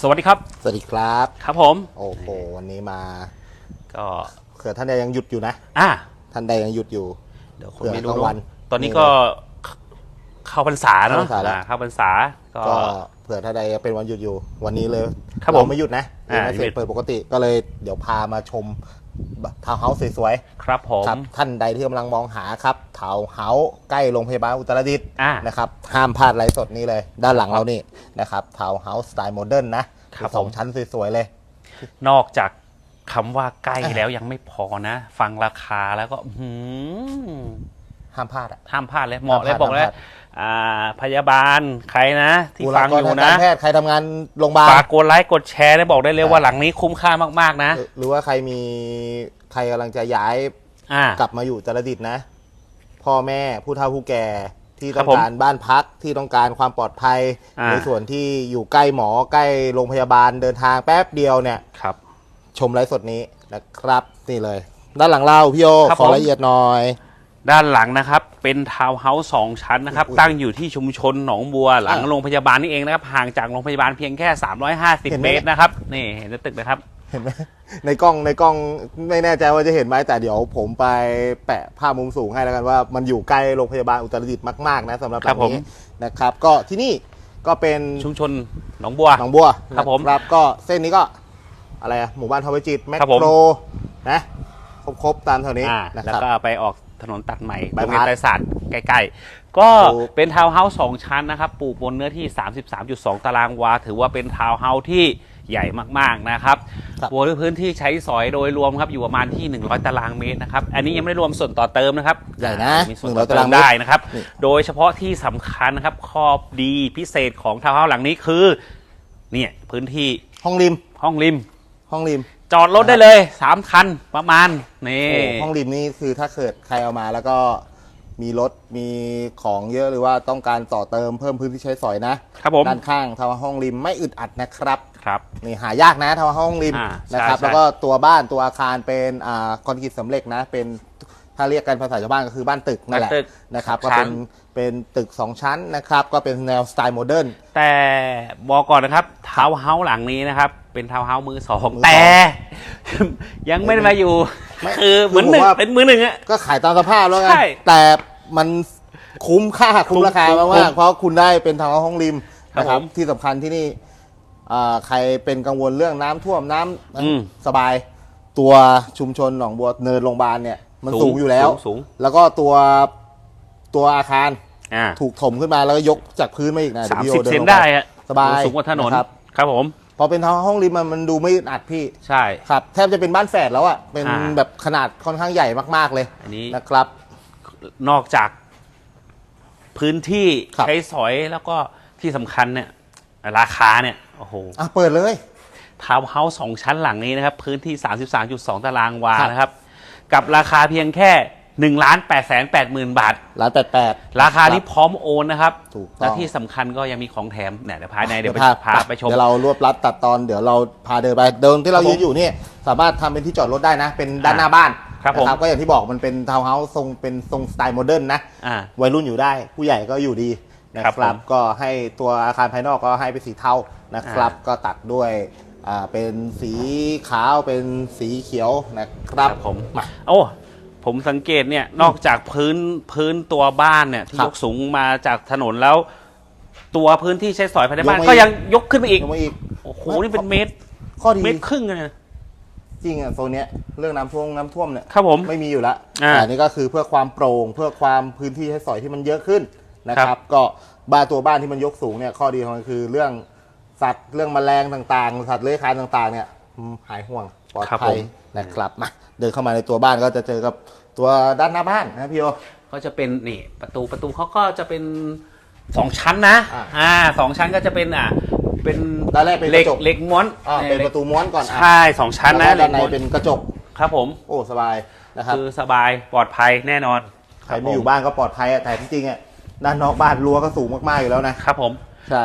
สวัสดีครับ สวัสดีครับ ครับผม โอ้โหวันนี้มาก็เผื่อท่านใดยังหยุดอยู่นะอะท่านใดยังหยุดอยู่ เดี๋ยวคนเผื่อไม่กรู้ลางวันตอนนี้ก็เข้าพรรษาเนาะเข้าพรรษาแล้ว อ่าเข้าพรรษาก็ ก็เผื่อท่านใดยังเป็นวันหยุดอยู่ วันนี้เลยครับเราผมไม่หยุดนะอ่ายังไม่เสร็หยุจดเปิดปกติก็เลยเดี๋ยวพามาชม ทาวน์เฮาส์สวยครับผม ๆครับท่านใดที่กำลังมองหาครับทาวน์เฮาส์ใกล้โรงพยาบาลอุตรดิตถ์อ่า นะครับห้ามพลาดไลฟ์สดนี้เลย ด้านหลังเรานี่นะครับทาวน์เฮาส์สไตล์โมเดิร์นนะครับสองผม ชั้นสวยๆเลย นอกจากคำว่าใกล้แล้วยังไม่พอนะ ฟังราคาแล้วก็อื้อหือ ห้ามพลาดอะห้ามพลาดเลยเหมาะเลยห้ามพลาดบอกเลยห้ามพลาด อ่าพยาบาลใครนะ ที่บุฟังคลากอรยู่ทางนะการแพทย์ใครทำงานโรงพยาบาล ฝากกดไลค์กดแชร์ได้บอกได้เลยว่าหลังนี้คุ้มค่ามากๆนะ หรือหรือว่าใครมีใครกำลังจะย้ายอ่า กลับมาอยู่จรดิตนะ พ่อแม่ผู้เฒ่าผู้แก่ที่ครัต้บองผมการบ้านพักที่ต้องการความปลอดภัย อ่า ในส่วนที่อยู่ใกล้หมอใกล้โรงพยาบาลเดินทางแป๊บเดียวเนี่ย ครับ ชมไลฟ์สดนี้นะครับ นี่เลย ด้านหลังเราพี่โยครับขอผมละเอียดหน่อย ด้านหลังนะครับเป็นทาวน์เฮาส์สองชั้นนะครับอุ๊ยตั้งอยู่ที่ชุมชนหนองบัวหลังอะโรงพยาบาลนี่เองนะครับ ห่างจากโรงพยาบาลเพียงแค่ เห็น350ไหม เมตรนะครับ นี่เห็นในตึกนะครับ เห็นไหมในกล้องในกล้องไม่แน่ใจว่าจะเห็นไหมแต่เดี๋ยวผมไปแปะภาพมุมสูงให้แล้วกันว่า มันอยู่ใกล้โรงพยาบาลอุตรดิตถ์มากๆนะสำหรับหครัลับงผม นี้นะครับ ก็ที่นี่ก็เป็นชุมชนหนองบัว หนองบัวครับผมนะครับก็เส้นนี้ก็อะไรอะหมู่บ้านทวายจิตแมคครับผม โครนะครบๆตามแถวนี้อ่านะแล้วครับ ก็ไปออก ถนนตัดใหม่บายโรงเรียนพาสไตรศาสตร์ใกล้ๆ ก็ถูก เป็นทาวน์เฮาส์สองชั้นนะครับปลูกบนเนื้อที่ 33.2 ตารางวา ถือว่าเป็นทาวน์เฮาส์ที่ใหญ่มากๆนะครับครับบริเวณพื้นที่ใช้สอยโดยรวมครับอยู่ประมาณที่ 100 ตารางเมตรนะครับ อันนี้ยังไม่ได้รวมส่วนต่อเติมนะครับใหญ่นะมีส่วน100ต่อเติตารามงเมตร ได้นะครับนี่โดยเฉพาะที่สำคัญนะครับข้อดีพิเศษของทาวน์เฮาส์หลังนี้คือเนี่ยพื้นที่ห้องริมห้องริม ห้องริม จอดรถได้เลยสามคันประมาณนี่ โอ้ห้องริมนี่คือถ้าเกิดใครเอามาแล้วก็มีรถมีของเยอะหรือว่าต้องการต่อเติมเพิ่มพื้นที่ใช้สอยนะครับผม ด้านข้างทาวน์ห้องริมไม่อึดอัดนะครับครับ นี่หายากนะทาวน์ห้องริมอ่านะครับใช่ใช่ แล้วก็ตัวบ้านตัวอาคารเป็นอ่าคอนกรีตสำเร็จนะ เป็น ถ้าเรียกกันภาษาชาวบ้านก็คือบ้านตึกนั่นแหละบ้านตึกนะครับสองก็เป็นชั้น เป็นตึก2ชั้นนะครับก็เป็นแนวสไตล์โมเดิร์น แต่บอกก่อนนะครับทาวน์เฮาส์หลังนี้นะครับ เป็นทาวน์เฮาส์มือสองมือสองแต่ ยังไม่ได้มาอยู่ไม่คือเหมือนหนึ่งคือผมว่า เป็นมือหนึ่งอะ ก็ขายตามสภาพแล้วกันใช่แต่มันคุ้มค่าคุ้มราคาคุ้มมากคุ้มามกเพราะคุณได้เป็นทาวน์ห้องริมครับนะครับผมที่สำคัญที่นี่อ่าใครเป็นกังวลเรื่องน้ำท่วมน้ำอืม สบาย ตัวชุมชนหนองบัวเนินโรงพยาบาลเนี่ย มันสูงสูงอยู่แล้วสูงสูงแล้วก็ตัวตัวอาคารอ่าถูกถมขึ้นมาแล้วก็ยกจากพื้นมาอีกนะสามดี๋ยวสิบพี่โอเซนลงปได้อะสบายสูงกว่าถนนนะครับครับผม พอเป็นทาวน์ห้องริมมันมันดูไม่อึดอัดพี่ใช่ครับแทบจะเป็นบ้านแฝดแล้วอะเป็นอ่าแบบขนาดค่อนข้างใหญ่มากๆเลยอันนี้นะครับ นอกจากพื้นที่ครับใช้สอยแล้วก็ที่สำคัญเนี่ย ราคาเนี่ยโอ้โหอะเปิดเลยทาวน์เฮาส์สองชั้นหลังนี้นะครับ พื้นที่ 33.2 ตารางวาครับนะครับ กับราคาเพียงแค่1ล้าน8แสน8หมื่นบาท ร้านแปดแปด ราคานี้พร้อมโอนนะครับถูกต้อง และที่สำคัญก็ยังมีของแถมเนี่ยเดี๋ยวภายในเดี๋ยวไปพาพาไปชม เดี๋ยวเรารวบรัดตัดตอนเดี๋ยวเราพาเดินไปเดินที่เราครับผมยืนอยู่เนี่ยสามารถทำเป็นที่จอดรถได้นะ เป็นด้านหน้าบ้านครับผม นะก็อย่างที่บอกมันเป็นทาวน์เฮาส์ทรงเป็นทรงสไตล์โมเดิร์นนะ อ่า วัยรุ่นอยู่ได้ผู้ใหญ่ก็อยู่ดีนะคครัรับบผมก็ให้ตัวอาคารภายนอกก็ให้เป็นสีเทานะครับอ่าก็ตัดด้วย อ่าเป็นสีขาวเป็นสีเขียวนะครับผมมาโอ้ผมสังเกตเนี่ยนอกจากพื้นพื้นตัวบ้านเนี่ยที่ครับยกสูงมาจากถนนแล้ว ตัวพื้นที่ใช้สอยภายในบ้านยกมาอีกก็ยังยกขึ้นมาอีกลงมาอีกโอ้โหนี่เป็นเมตรข้อดีเมตรครึ่งเลยนะจริงอะโซนเนี้ยเรื่องน้ำท่วมน้ำท่วมเนี่ยครับผมไม่มีอยู่แล้วอ่าแต่อันนี้ก็คือเพื่อความโปร่งเพื่อความพื้นที่ให้สอยที่มันเยอะขึ้นนะคครัรับบก็บ้านตัวบ้านที่มันยกสูงเนี่ยข้อดีของมันคือเรื่อง สัตว์เรื่องแมลงต่างๆ สัตว์เลื้อยคลานต่างๆเนี่ยอืมหายห่วงปลอดภัยนะครับมาเดินเข้ามาในตัวบ้านก็จะเจอกับตัวด้านหน้าบ้านนะพี่โอ ก็จะเป็นนี่ประตูประตูเขาก็จะเป็นสองชั้นนะอ่าอ่าสองชั้นก็จะเป็นอ่าเป็นด้านแรกเป็นเหล็กกระจก เหล็กม้วนอ่าเป็นประตูม้วนก่อนอะใช่สองชั้นนะแล้วก็ด้านในเหล็กม้วนเป็นกระจกครับผม โอ้สบายนะครับคือสบายปลอดภัยแน่นอนใครไม่อยู่บ้านก็ปลอดภัยอะแต่ที่จริงอะด้านนอกบ้านรั้วก็สูงมากๆอยู่แล้วนะ ครับผม ใช่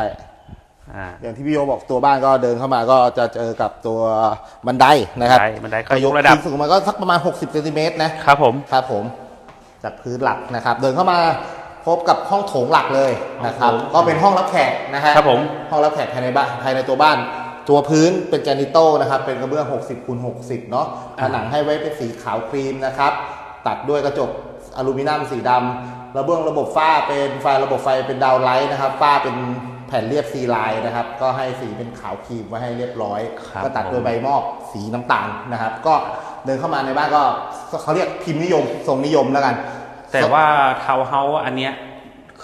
อ่าอย่างที่พี่โยบอกตัวบ้านก็เดินเข้ามาก็จะเจอกับตัวบันไดนะครับบันไดบันไดก็ยกระดับขึ้นสูงมาก็สักประมาณ 60เซนติเมตรนะครับผมครับผมจากพื้นหลักนะครับ เดินเข้ามาพบกับห้องโถงหลักเลยนะครับห้องโถงก็เป็นห้องรับแขกนะฮะครับผมห้องรับแขกภายในบ้านภายในตัวบ้าน ตัวพื้นเป็นแกรนิโตนะครับ เป็นกระเบื้อง60คูณ60เนาะผนังให้ไว้เป็นสีขาวครีมนะครับ ตัดด้วยกระจกอลูมิเนียมสีดำระเบื้องระบบฝ้าเป็นไฟระบบไฟเป็นดาวไลท์นะครับฝ้าเป็น แผ่นเรียบซีไลน์นะครับ ก็ให้สีเป็นขาวครีมไว้ให้เรียบร้อย ครับก็ตัดด้วยใบมอกสีน้ำตาลนะครับ ก็เดินเข้ามาในบ้านก็เขาเรียกพิมพ์นิยมทรงนิยมแล้วกัน แต่ว่าทาวน์เฮาส์อันเนี้ย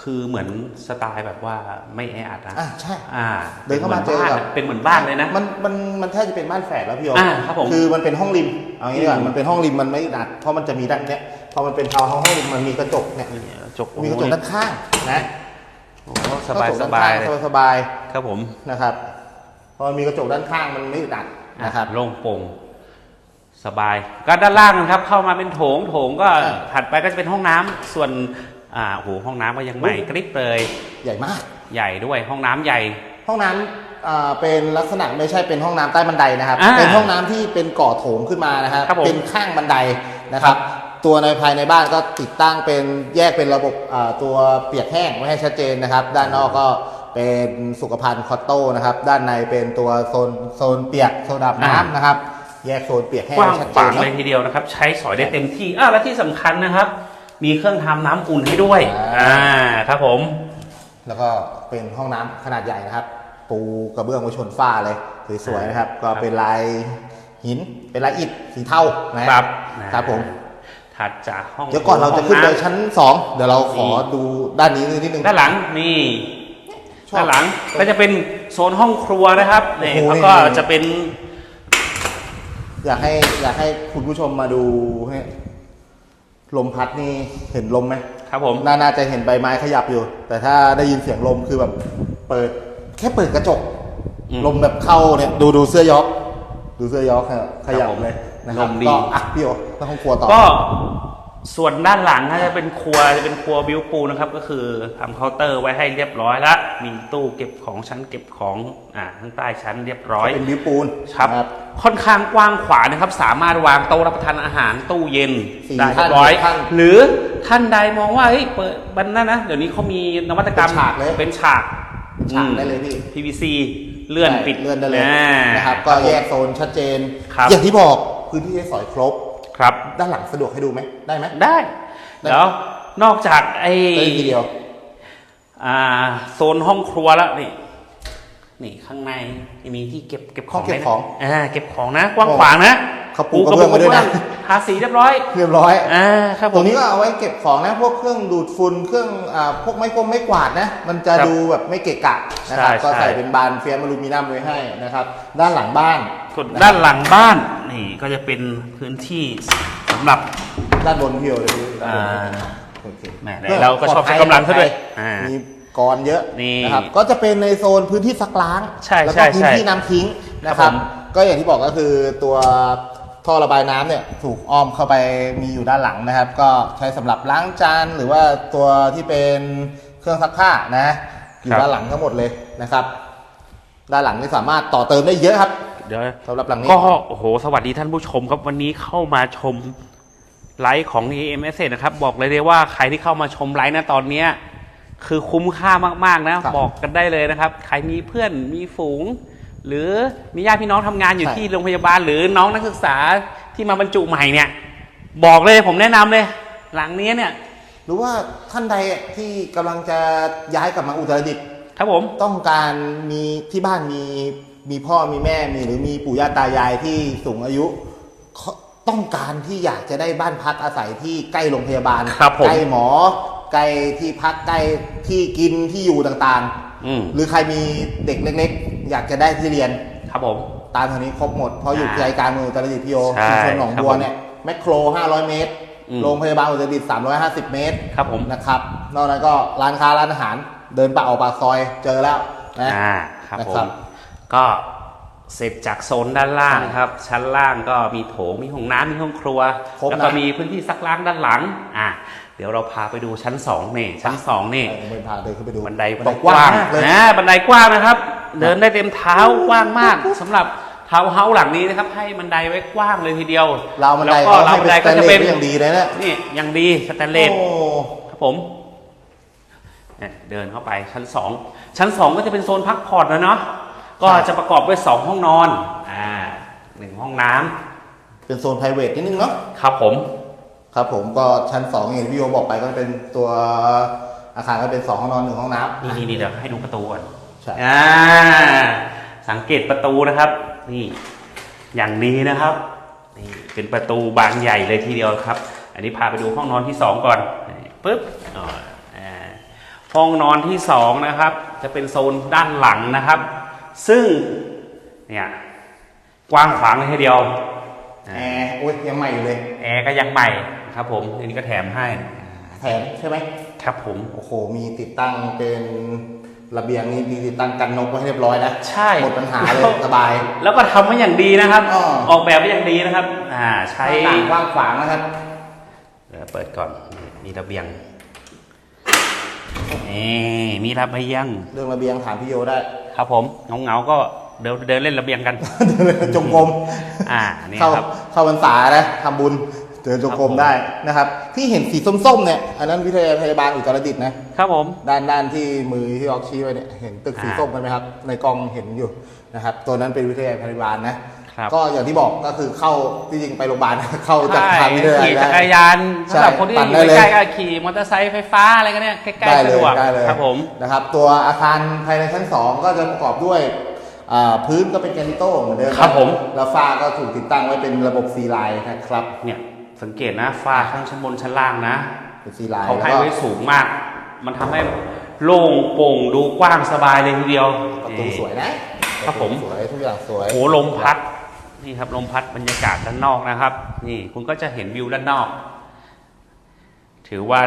คือเหมือนสไตล์แบบว่าไม่แออัดนะอะใช่อ่าเดินเข้ามาเจอกับ เป็นเหมือนบ้านเลยนะ มันมันมันแทบจะเป็นบ้านแฝดแล้วพี่โออ่าครับผมคือมันเป็นห้องริมเอางี้ดีกว่าอืมมันเป็นห้องริมมันไม่ดัดเพราะมันจะมีด้านเนี้ยพอมันเป็นทาวน์เฮาส์ห้องริมมันมีกระจกเนี่ย จก มีกระจกด้านข้างนะ โอ้โหสบายกระจสกบาด้ายนเลยข้างสบายครับผมๆนะครับพอมันมีกระจกด้านข้างมันไม่ดัดนะครับโล่งโปร่งสบายก็ด้านล่างนะครับ เข้ามาเป็นโถงโถงก็อ่าถัดไปก็จะเป็นห้องน้ำส่วนอ่าโอ้โหห้องน้ำก็ยังใหม่กริบเลย ใหญ่มาก ใหญ่ด้วยห้องน้ำใหญ่ ห้องน้ำอ่าเป็นลักษณะไม่ใช่เป็นห้องน้ำใต้บันไดนะครับอ่าเป็นห้องน้ำที่เป็นก่อโถงขึ้นมานะครับครับผมเป็นข้างบันไดนะครับ ตัวในภายในบ้านก็ติดตั้งเป็นแยกเป็นระบบอ่าตัวเปียกแห้งไว้ให้ชัดเจนนะครับ ด้านนอกก็เป็นสุขภัณฑ์คอตโต้นะครับ ด้านในเป็นตัวโซนโซนเปียกโซนอาบน้ำนะครับ แยกโซนเปียกแห้งกว้างไชัดขเจวานงเนอะเลยทีเดียวนะครับ ใช้สอยได้เต็มที่อ่าและที่สำคัญนะครับ มีเครื่องทำน้ำอุ่นให้ด้วยอ่าอ่าครับผม แล้วก็เป็นห้องน้ำขนาดใหญ่นะครับ ปูกระเบื้องไว้ชนฝ้าเลยสวยๆนะครับ ก็เป็นลายหินเป็นลายอิฐสีเทานะครับ ครับผม ถัดจากห้องเดี๋ยวก่อนเราจะขึ้นไปชั้น2เดี๋ยวเราขอดูด้านนี้นิดนึง ด้านหลังนี่ชอบด้านหลังก็จะเป็นโซนห้องครัวนะครับนี่โอ้โห แล้วก็นี่จะเป็นอยากให้อยากให้คุณผู้ชมมาดูเนี่ยลมพัดนี่เห็นลมไหมครับผมนาน่าจะเห็นใบไม้ขยับอยู่ แต่ถ้าได้ยินเสียงลมคือแบบ เปิดแค่เปิดกระจก อืมลมแบบเข้าเนี่ย ดูดูเสื้อยอก ดูเสื้อยอกเนี่ยขยับเลย นะครับลมดี ก็อะพี่โอแล้วห้องครัวต่อ ก็ส่วนด้านหลังก็จะเป็นครัวจะเป็นครัวบิวปูนะครับ ก็คือทำเคาน์เตอร์ไว้ให้เรียบร้อยแล้วมีตู้เก็บของชั้นเก็บของอ่าข้างใต้ชั้นเรียบร้อย เป็นวิวปูนครับ นะ ค่อนข้างกว้างขวางนะครับ สามารถวางโต๊ะรับประทานอาหาร ตู้เย็นสี่ได้เรียบท่านร้อย ท่านหรือท่านใดมองว่าเฮ้ยเปิดบันนั้นนะ เดี๋ยวนี้เขามีนวัตกรรมเป็นฉากเลย เป็นฉาก เป็นฉากได้เลยพี่ PVC เลื่อนใช่ปิดเลื่อนได้เลยานะครับ ก็แยกโซนชัดเจน ครับอย่างที่บอก พื้นที่ให้สอยครบ ครับ ด้านหลังสะดวกให้ดูไหมได้ไหม ได้ ได้ แล้วนอกจากไอ้ได้ทีเดียว อ่าโซนห้องครัวแล้วนี่ นี่ข้างในมีที่เก็บเก็บของห้องเก็บได้นะของอ่าเก็บของนะ กว้างขวางนะ เขาปูกระเบื้องไว้ด้วยนะทาสีเรียบร้อยเรียบร้อยอ่าครับผตรมงนี้ก็เอาไว้เก็บของนะพวกเครื่องดูดฝุ่นเครื่องอ่าพวกไม้กลมไม้กวาดนะมันจะครับดูแบบไม่เกะกะนะครับใช่ก็ใช่ใส่เป็นบานเฟียมอลูมิเนียมไว้ให้นะครับ ด้านหลังบ้านส่วนด้านหลังบ้านนี่ก็จะเป็นพื้นที่สำหรับด้านบนพี่โอเลยด้านบนอ่าโอเคแหม่เราก็ชอบใช้กำลังซะด้วยอ่ามีมีกรเยอะนี่นะครับก็จะเป็นในโซนพื้นที่ซักล้างใช่แล้วใช่ก็พื้นใช่ที่น้ำทิ้งนะคครัรับบผมก็อย่างที่บอกก็คือตัว ท่อระบายน้ำเนี่ยถูกอ้อมเข้าไปมีอยู่ด้านหลังนะครับ ก็ใช้สำหรับล้างจานหรือว่าตัวที่เป็นเครื่องซักผ้านะอยู่ด้านหลังทั้งหมดเลยนะครับ ด้านหลังนี่สามารถต่อเติมได้เยอะครับเดี๋ยวสำหรับหลังนี้ก็โอ้โหสวัสดีท่านผู้ชมครับวันนี้เข้ามาชมไลฟ์ของ AMS นะครับบอกเลยเลยว่าใครที่เข้ามาชมไลฟ์นะตอนเนี้ยคือคุ้มค่ามากๆนะครับบอกกันได้เลยนะครับ ใครมีเพื่อนมีฝูง หรือมีญาติพี่น้องทำงานอยู่ใช่ ที่โรงพยาบาล หรือน้องนักศึกษาที่มาบรรจุใหม่เนี่ย บอกเลยผมแนะนำเลย หลังนี้เนี่ย หรือว่าท่านใดที่กำลังจะย้ายกลับมาอุตรดิตถ์ครับผม ต้องการมีที่บ้านมีมีพ่อมีแม่มีหรือมีปู่ย่าตายายที่สูงอายุเขาต้องการที่อยากจะได้บ้านพักอาศัยที่ใกล้โรงพยาบาลครับผม ใกล้หมอใกล้ที่พักใกล้ที่กินที่อยู่ต่างอืม ๆ หรือใครมีเด็กเล็กๆ อยากจะได้ที่เรียนครับผม ตามทางนี้ครบหมด เพราะอยู่อ่าใจกลางเมืองอุตรดิตถ์พี่โอใช่ชุมชนหนองบัวครับผมเนี่ยแมคโคร 500 เมตร อืม โรงพยาบาลอุตรดิตถ์350 เมตรครับผมนะครับ นอกนั้นก็ร้านค้าร้านอาหาร เดินปากออกปากซอยเจอแล้วนะ อ่าครับนะผครัมบ ก็เสร็จจากโซนด้านล่างครับ ชั้นล่างก็มีโถงมีห้องน้ำมีห้องครัว ครบนะ แล้วก็มีพื้นที่ซักล้างด้านหลังอะเดี๋ยวเราพาไปดูชั้นสองนี่ชั้นสองนี่เออเดินพาเดินขึ้นไปดูบันไดบันไดกกว้าว้างงมากเลย นะบันไดกว้างนะครับ เดินได้เต็มเท้ากว้างมากสำหรับทาวน์เฮาส์หลังนี้นะครับ ให้บันไดไว้กว้างเลยทีเดียวราวบันไดแล้วก็เขาราวให้บันไดเป็นก็สแตนจะเลเป็นสอย่างดีเลยนะ นี่ยังดีสแตนเลสโอ้ ครับผมเนี่ยเดินเข้าไปชั้นสองชั้นสองก็จะเป็นโซนพักผ่อนนะเนาะ ก็จะประกอบด้วยสองห้องนอนอ่าหนึ่งห้องน้ำเป็นโซน p r i v a t นิดนึงเนาะครับผม ครับผมก็ชั้น2อย่างที่พี่โยบอกไปก็เป็นตัวอาคารก็เป็น 2 ห้องนอน1ห้องน้ำ นี่นี่นี่เดี๋ยวให้ดูประตูก่อนใช่ อ่าสังเกตประตูนะครับ นี่ อย่างนี้นะครับ นี่เป็นประตูบานใหญ่เลยทีเดียวครับ อันนี้พาไปดูห้องนอนที่สองก่อนนี่ปึ๊บอ๋ออ่าห้องนอนที่สองนะครับ จะเป็นโซนด้านหลังนะครับ ซึ่งเนี่ยกว้างขวางเลยทีเดียวแอร์โอ้ยยังใหม่อยู่เลยแอร์ก็ยังใหม่ครับผมอันนี้ก็แถมให้แถมใช่ไหมครับผมโอ้โหมีติดตั้งเป็นระเบียงนี้มีติดตั้งกันนกไว้ให้เรียบร้อยนะใช่หมดปัญหาเลยสบาย แล้วก็ทำมาอย่างดีนะครับอ้อออกแบบมาอย่างดีนะครับ อ่า ใช้หน้าต่างกว้างขวางนะครับเดี๋ยวเปิดก่อนนี่มีระเบียงนี่มีระเบียงเรื่องระเบียงถามพี่โยได้ ครับผมเงาเงาๆก็เดินเดินเล่นระเบียงกัน จงกรมอ่านี่เข้าครับ เข้าพรรษานะทำบุญเดินจงกรมครับผม ได้นะครับ ที่เห็นสีส้มๆเนี่ยอันนั้นวิทยาพยาบาลอุตรดิตถ์นะครับผม ด้านด้านที่มือที่ออกชี้ไว้เนี่ยเห็นตึกสีอ่าส้มกันไหมครับ ในกล้องเห็นอยู่นะครับตัวนั้นเป็นวิทยาพยาบาลนะ ครับ ก็อย่างที่บอกก็คือเข้าที่จริงไปโรงพยาบาล เข้าจากใช่ทางวิทยาขี่จักรได้ยานใช่สำหรับคนที่ปั่นอได้ยู่เลยใกล้ๆก็ขี่มอเตอร์ไซค์ไฟฟ้าอะไรกันเนี่ยใกล้ได้ๆเลสะยดวกได้เลยครับผมนะครับตัวอาคารภายในชั้น 2 ก็จะประกอบด้วยอ่าพื้นก็เป็นแกรนิโต้เหมือนเดิมนะครับผมแล้วฝ้าก็ถูกติดตั้งไว้เป็นระบบซีไลน์นะครับเนี่ยสังเกตนะฟ้าข้างชั้นบนชั้นล่างนะเป็นซีไลน์เขาแล้วให้ก็ไว้สูงมาก มันทำให้โล่งโปร่งดูกว้างสบายเลยทีเดียวประตูสวยนะครับผมสวยทุกอย่างสวยโหลมพัด นี่ครับลมพัดบรรยากาศด้านนอกนะครับ นี่คุณก็จะเห็นวิวด้านนอก ถือว่า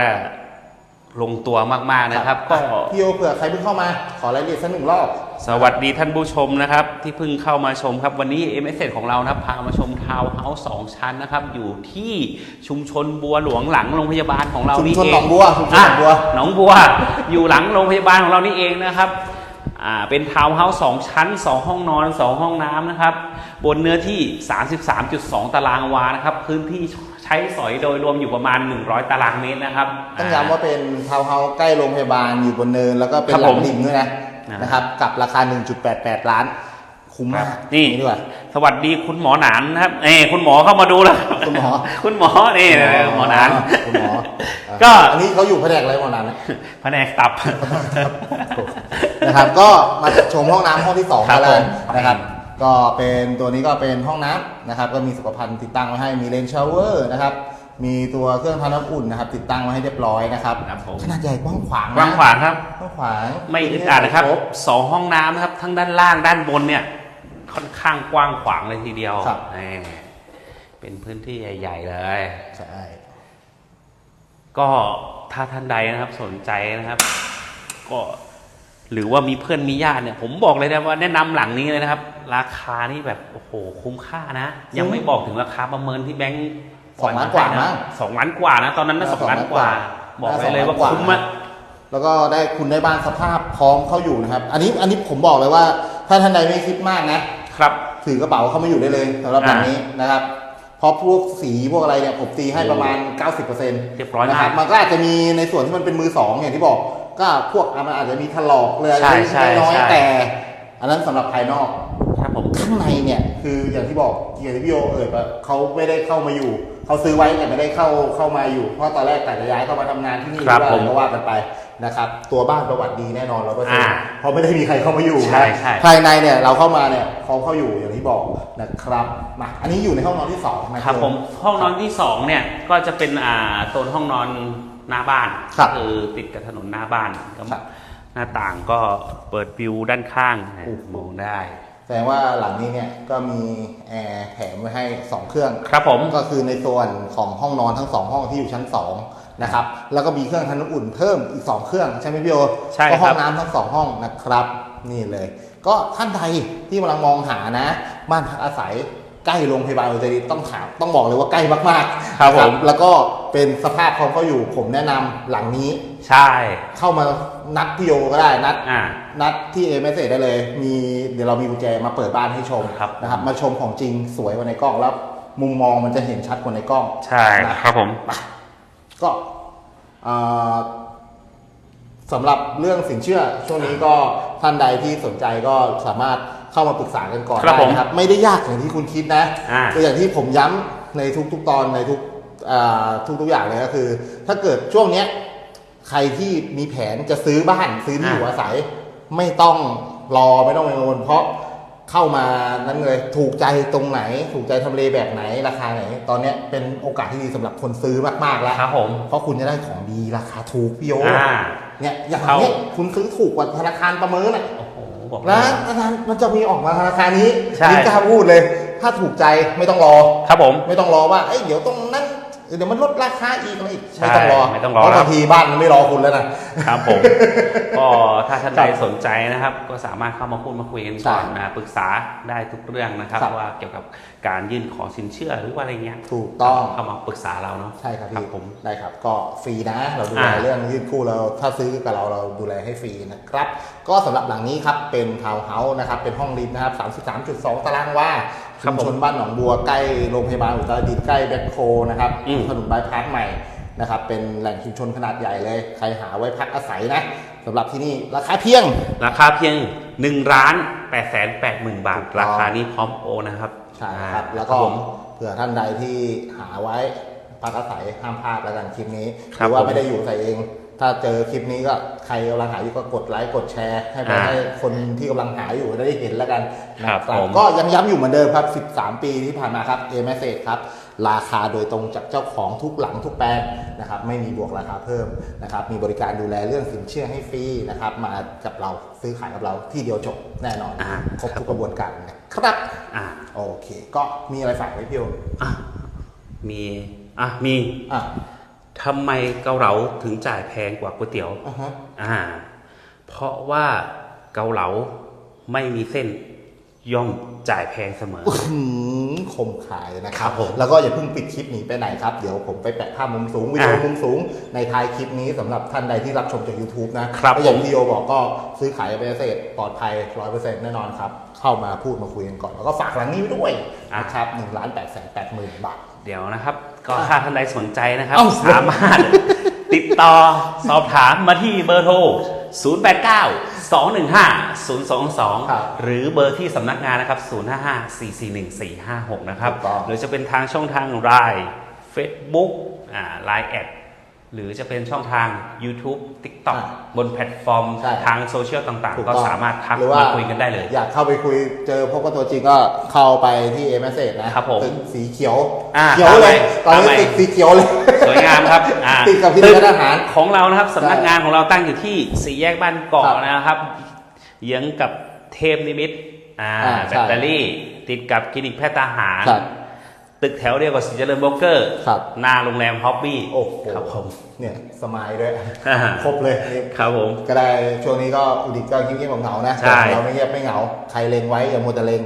ลงตัวมากๆนะครับ ก็พี่โอเผื่อใครเพิ่งเข้ามา ขอรายละเอียดสักหนึ่งรอบ สวัสดีท่านผู้ชมนะครับ ที่เพิ่งเข้ามาชมครับ วันนี้ m s ของเรานะครับพามาชมทาวน์เฮาส์สองชั้นนะครับ อยู่ที่ชุมชนบัวหลวงหลังโรงพยาบาลของเราชุมนี่ชนเองหนองบัวชุมชนหนองบัวะหนองบัว อยู่หลังโรงพยาบาลของเรานี่เองนะครับอ่า เป็นทาวน์เฮาส์สองชั้น 2 ห้องนอน 2 ห้องน้ำนะครับ บนเนื้อที่ 33.2 ตารางวานะครับ พื้นที่ใช้สอยโดยรวมอยู่ประมาณ 100 ตารางเมตรนะครับต้องย้ำว่าเป็นทาวน์เฮาส์ใกล้โรงพยาบาลอยู่บนเนิน แล้วก็เป็นครับหลัผงมริมด้วยนะอ่านนะครับกับราคา 1.88 ล้าน คุ้มมากนี่ดีกว่าสวัสดีคุณหมอหนานนะครับเอ้คุณหมอเข้ามาดูแล้วคุณหมอคุณหมอนี่หมอหนานคุณหมอก็อันนี้เขาอยู่แผนกอะไรหมอนันนะแผนกตับนะครับ ก็มาชมห้องน้ำห้องที่สองครักับนแล้วผมนะครับก็เป็นตัวนี้ก็เป็นห้องน้ำนะครับ ก็มีสุขภัณฑ์ติดตั้งไว้ให้มีเลนชาวเวอร์นะครับมีตัวเครื่องทำน้ำอุ่นนะครับ ติดตั้งไว้ให้เรียบร้อยนะครับครับผมขนาดใหญ่กว้างขวางนะกว้างขวางครับกว้างขวางไม่อึดอัดนะครับสองห้องน้ำนะครับ ทั้งด้านล่างด้านบนเนี่ย ค่อนข้างกว้างขวางเลยทีเดียวครับ นี่เป็นพื้นที่ใหญ่ ๆ เลย ใช่ก็ถ้าท่านใดนะครับสนใจนะครับ ก็หรือว่ามีเพื่อนมีญาติเนี่ย ผมบอกเลยนะว่าแนะนำหลังนี้เลยนะครับ ราคานี่แบบโอ้โหคุ้มค่านะ ยังไม่บอกถึงราคาประเมินที่แบงค์สองล้านกว่ามั้งสองล้านกว่านะ ตอนนั้นนะสองล้านกว่า บอกได้เลยว่าคุ้มอะแล้วก็ได้คุณได้บ้านสภาพพร้อมเข้าอยู่นะครับ อันนี้อันนี้ผมบอกเลยว่า ถ้าท่านใดไม่คิดมากนะ ครับถือกระเป๋าเข้ามาอยู่ได้เลยสำหรับอ่าแบบนี้นะครับเพราะพวกสีพวกอะไรเนี่ยผมตีให้ประมาณ 90%เรียบร้อยมากนะครับมันก็อาจจะมีในส่วนที่มันเป็นมือสองอย่างที่บอก ก็พวกอะมันอาจจะมีถลอกเลยใช่ใช่น้อยใช่ๆแต่ อันนั้นสำหรับภายนอกครับผมข้างในเนี่ยคืออย่างที่บอกอย่างที่พี่โอเอ่ยไปเขาไม่ได้เข้ามาอยู่เขาซื้อไว้แต่ไม่ได้เข้าเข้ามาอยู่เพราะตอนแรกแต่จะย้ายเข้ามาทำงานที่นี่ครับว่าผมก็ว่ากันไป นะครับตัวบ้านประวัติดีแน่นอนร้อยเปอร์เซ็นอ่าต์เพราะไม่ได้มีใครเข้ามาอยู่ใช่นะใช่ ภายในเนี่ยเราเข้ามาเนี่ยเขาเข้าอยู่อย่างที่บอกนะครับมาอันนี้อยู่ในห้องนอนที่สองนะ ครับผมห้องนอนที่สองเนี่ยก็จะเป็นอ่าโซนห้องนอนหน้าบ้านครับคือติดกับถนนหน้าบ้านก็ครับหน้าต่างก็เปิดวิวด้านข้างโอ้โห มองได้ แสดงว่าหลังนี้เนี่ยก็มีแอร์แถมไว้ให้สองเครื่อง ครับผม ก็คือในส่วนของห้องนอนทั้งสองห้องที่อยู่ชั้น2 นะครับแล้วก็มีเครื่องทำน้ำอุ่นเพิ่มอีก 2 เครื่องใช่ไหมพี่โอใช่ก็ห้อครังบน้ำทั้งสองห้องนะครับ นี่เลย ก็ท่านใดที่กำลังมองหานะ บ้านพักอาศัยใกล้โรงพยาบาลอุตรดิตถ์ต้องถามต้องบอกเลยว่าใกล้มากๆครับนะผมแล้วก็เป็นสภาพพร้อมเขาอยู่ผมแนะนำหลังนี้ ใช่ เข้ามานัดพี่โยก็ได้นัดอ่านัดที่เอเมสเได้เลย มีเดี๋ยวเรามีกุญแจมาเปิดบ้านให้ชมครับนะครับ มาชมของจริงสวยกว่าในกล้องแล้วมุมมองมันจะเห็นชัดกว่าในกล้อง ใช่ครับผม ก็เอ่อสำหรับเรื่องสินเชื่อ ช่วงนี้ก็ท่านใดที่สนใจก็สามารถเข้ามาปรึกษากันก่อนครับได้ผมนะครับ ไม่ได้ยากอย่างที่คุณคิดนะอ่าคืออย่างที่ผมย้ำในทุกๆตอนในทุกอ่าทุกๆอย่างเลยก็คือ ถ้าเกิดช่วงเนี้ยใครที่มีแผนจะซื้อบ้านซื้อที่อยู่อาศัย ไม่ต้องรอไม่ต้องกังวลเพราะ เข้ามานั้นเลย ถูกใจตรงไหน ถูกใจทำเลแบบไหนราคาไหน ตอนเนี้ยเป็นโอกาสที่ดีสำหรับคนซื้อมากๆแล้วครับผม เพราะคุณจะได้ของดีราคาถูกพี่โยอ่า เนี่ยอย่างเข้าเนี้ยคุณซื้อถูกกว่าธนาคารประเมินอะ โอ้โหบอกเลนะยธนาคารมันจะมีออกมาธนาคารนี้ใช่นี่กล้าพูดเลย ถ้าถูกใจไม่ต้องรอ ครับผม ไม่ต้องรอว่า เอ้ยเดี๋ยวตรงนั้น เดี๋ยวมันลดราคาอีกอะไรอีกใช่ไม่ต้องรอไม่ต้องรอเพราะครับบางทีบ้านมันไม่รอคุณแล้วนะครับผมก็ถ้าท่านใดครับสนใจนะครับ ก็สามารถเข้ามาพูดมาคุยกันใช่ก่อนนะปรึกษาได้ทุกเรื่องนะครับครับว่าเกี่ยวกับ การยื่นขอสินเชื่อหรือว่าอะไรเงี้ยถูกต้องเข้ามาปรึกษาเราเนาะใช่ครับครัพี่บผมได้ครับ ก็ฟรีนะ เราดูแลอ่าเรื่องยืดคู่เราถ้าซื้อกับเราเราดูแลให้ฟรีนะครับ ก็สำหรับหลังนี้ครับเป็นทาวน์เฮาส์นะครับเป็นห้องริมนะครับ33.2 ตารางวาครัชุบมผมชนบ้านหนองบัวใกล้โรงพยาบาลอุตรดิตถ์ใกล้แบ็คโคนะครับอืมถนนบายพาสใหม่นะครับเป็นแหล่งชุมชนขนาดใหญ่เลย ใครหาไว้พักอาศัยนะสำหรับที่นี่ราคาเพียง ราคาเพียง1ล้าน8แสน8หมื่นบาทถูกต้องราคานี้พร้อมโอนนะครับ ใช่ครับอ่าแล้วก็ครับผมเผื่อท่านใดที่หาไว้พักอาศัยห้ามพลาดแล้วกันคลิปนี้หครับรือว่าผมไม่ได้อยู่ใส่เอง ถ้าเจอคลิปนี้ก็ใครกำลังหาอยู่ก็กดไลค์กดแชร์ ให้ไปอ่าให้คนที่กำลังหาอยู่ได้เห็นแล้วกันนะครับผมก็ยังย้ำอยู่เหมือนเดิมครับ 13 ปีที่ผ่านมาครับเอเมเซครับ ราคาโดยตรงจากเจ้าของทุกหลังทุกแปลงนะครับไม่มีบวกราคาเพิ่มนะครับมีบริการดูแลเรื่องสินเชื่อให้ฟรีนะครับมากับเราซื้อขายกับเราที่เดียวจบแน่นอนอ่าครบทุกกระบวนการนะครับอ่าโอเค ก็มีอะไรฝากไว้พี่โออะมีอะมีอะทำไมเกาเหลาถึงจ่ายแพงกว่าก๋วยเตี๋ยวอะฮะอ่าเพราะว่าเกาเหลาไม่มีเส้นย่อม จ่ายแพงเสมอหืมคมขายนะคครัรับบผมแล้วก็อย่าเพิ่งปิดคลิปหนีไปไหนครับ เดี๋ยวผมไปแปะภาพมุมสูงวิดีโออะมุมสูงในท้ายคลิปนี้สำหรับท่านใดที่รับชมจาก YouTube นะครับก็อย่างผมที่โอบอกก็ซื้อขายไปเสร็จปลอดภัย100%แน่นอนครับ เข้ามาพูดมาคุยกันก่อน แล้วก็ฝากร้านนี้ไว้ด้วยนะครับหนึ่งล้านแปดแสนแปดหมื่นบาท เดี๋ยวนะครับ ก็อะถ้าท่านใดสนใจนะครับเอ้าสามารถติดต่อสอบถามมาที่เบอร์โทร089 215 ครับ022 หรือเบอร์ที่สำนักงานนะครับ 055 441 456 นะครับถูกต้องหรือจะเป็นทางช่องทางไลน์ Facebook อ่าไลน์แอด หรือจะเป็นช่องทาง YouTube TikTok อะบนแพลตฟอร์ม ใช่ทางโซเชียลต่างถูๆก็ต้องสามารถทักหรือว่า มาคุยกันได้เลย อยากเข้าไปคุยเจอพบกับตัวจริงก็เข้าไปที่เอเมเซนะครับผมตึกสีเขียวอ่าเขียวเลยตตาอนมนี้ไป ติดสีเขียวเลย สวยงามครับอ่าติดกับพิพิธภัณฑ์ทหาร ของเรานะครับสำนักงานของเราตั้งอยู่ที่สี่แยกบ้านเกาะครับนะครับเยื้องกับเทพนิมิตรอ่าอ่าแบใช่ตเตอรี่ ติดกับคลินิกแพทย์ทหารครับ ตึกแถวเดียวกับสีเจริญโบรกเกอร์ครับ หน้าโรงแรมฮอบบี้โอ้โหครับผม เนี่ยสมายด้วยอ่า ครบเลยนี่ครับผม ก็ได้ช่วงนี้ก็อุดิตก็เงียบๆเหงาๆนะใช่แต่เราไม่เงียบไม่เหงา ใครเลงไว้อย่ามัวแต่เลง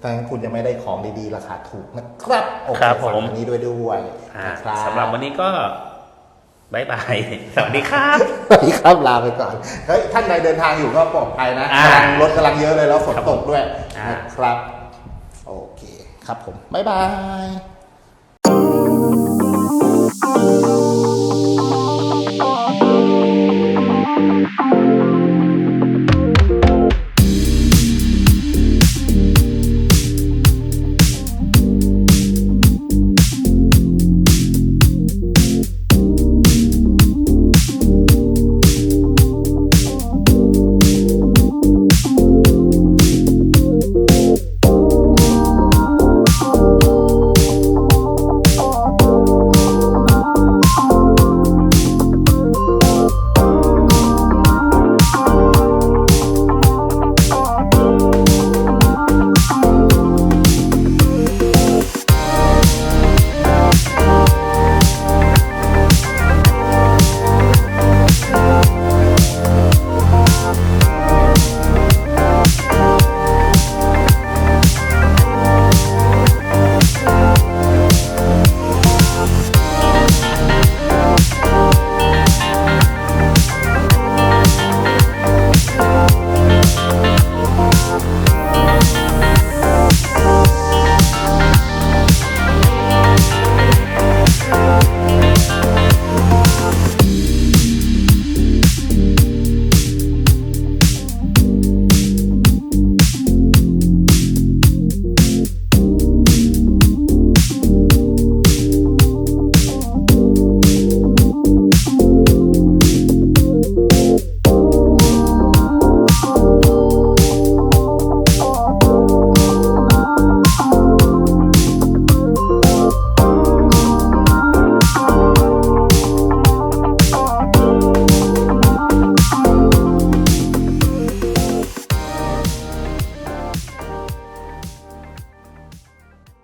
ถ้างั้นคุณจะไม่ได้ของดีๆ ราคาถูกนะครับโอเคครับฝากผมอันนี้ด้วยด้วยอ่านะครับสำหรับวันนี้ก็บายบาย สวัสดีครับ สวัสดีครับลาไปก่อนเฮ้ยท่านใดเดินทางอยู่ก็ปลอดภัยนะอ่ากำลังรถกำลังเยอะเลยแล้วฝนครับตกด้วยอ่าน นะครับ โอเค ครับผมบ๊ายบาย